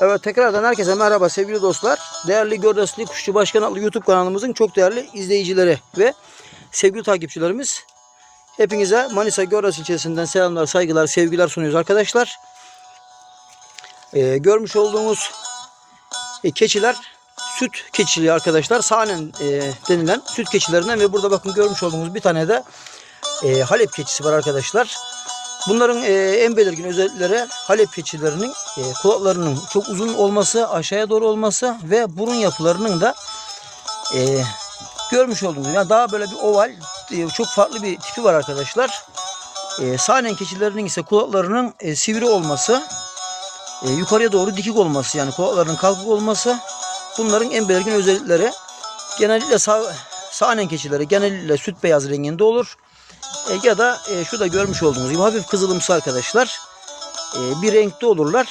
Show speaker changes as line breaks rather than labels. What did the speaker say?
Evet tekrardan herkese merhaba sevgili dostlar. Değerli Gördesli Kuşçu Başkan adlı YouTube kanalımızın çok değerli izleyicileri ve sevgili takipçilerimiz. Hepinize Manisa Gördes ilçesinden selamlar, saygılar, sevgiler sunuyoruz arkadaşlar. Ee, görmüş olduğunuz e, keçiler süt keçiliği arkadaşlar. Sahnen e, denilen süt keçilerinden ve burada bakın görmüş olduğunuz bir tane de e, Halep keçisi var arkadaşlar. Bunların e, en belirgin özellikleri Halep keçilerinin e, kulaklarının çok uzun olması, aşağıya doğru olması ve burun yapılarının da e, görmüş olduğunuz yani daha böyle bir oval, e, çok farklı bir tipi var arkadaşlar. E, sahnen keçilerinin ise kulaklarının e, sivri olması, e, yukarıya doğru dikik olması yani kulaklarının kalkık olması bunların en belirgin özellikleri. Genellikle sağ, sahnen keçileri genellikle süt beyaz renginde olur. E, ya da e, şurada görmüş olduğunuz gibi hafif kızılımsı arkadaşlar. E, bir renkte olurlar.